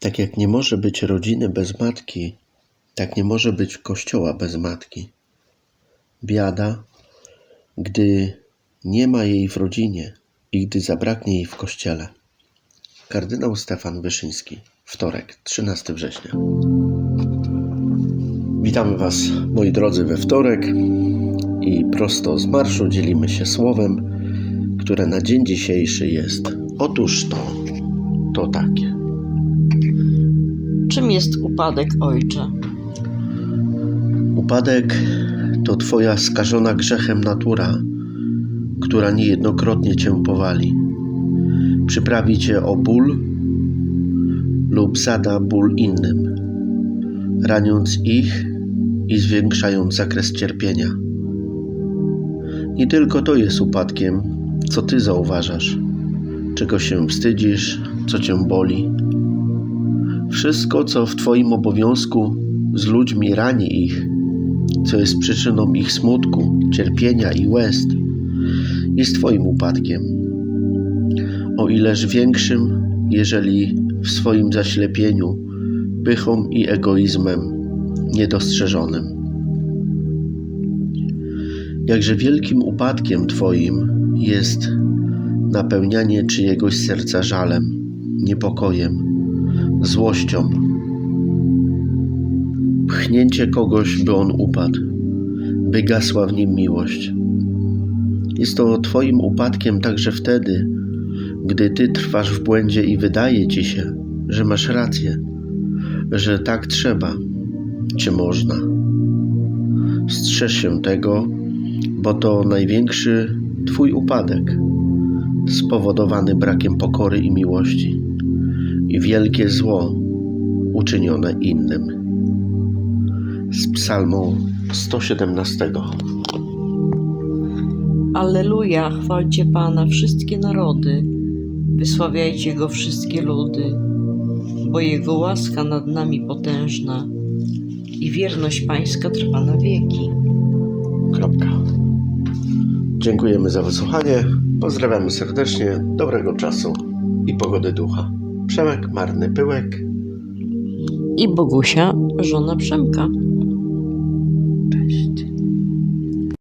Tak jak nie może być rodziny bez matki, tak nie może być kościoła bez matki. Biada, gdy nie ma jej w rodzinie i gdy zabraknie jej w kościele. Kardynał Stefan Wyszyński, wtorek, 13 września. Witamy Was, moi drodzy, we wtorek i prosto z marszu dzielimy się słowem, które na dzień dzisiejszy jest. Otóż to, to takie. Jest upadek, ojcze? Upadek to Twoja skażona grzechem natura, która niejednokrotnie Cię powali. Przyprawi Cię o ból lub zada ból innym, raniąc ich i zwiększając zakres cierpienia. Nie tylko to jest upadkiem, co Ty zauważasz, czego się wstydzisz, co Cię boli. Wszystko, co w Twoim obowiązku z ludźmi rani ich, co jest przyczyną ich smutku, cierpienia i łez, jest Twoim upadkiem. O ileż większym, jeżeli w swoim zaślepieniu, pychą i egoizmem niedostrzeżonym. Jakże wielkim upadkiem Twoim jest napełnianie czyjegoś serca żalem, niepokojem, złością, pchnięcie kogoś, by on upadł, by gasła w nim miłość. Jest to Twoim upadkiem także wtedy, gdy Ty trwasz w błędzie i wydaje Ci się, że masz rację, że tak trzeba, czy można. Strzeż się tego, bo to największy Twój upadek, spowodowany brakiem pokory i miłości, i wielkie zło uczynione innym. Z Psalmu 117. Alleluja, chwalcie Pana wszystkie narody, wysławiajcie Go wszystkie ludy, bo Jego łaska nad nami potężna i wierność Pańska trwa na wieki. Kropka. Dziękujemy za wysłuchanie. Pozdrawiamy serdecznie, dobrego czasu i pogody ducha. Przemek Marny Pyłek. I Bogusia, żona Przemka. Cześć.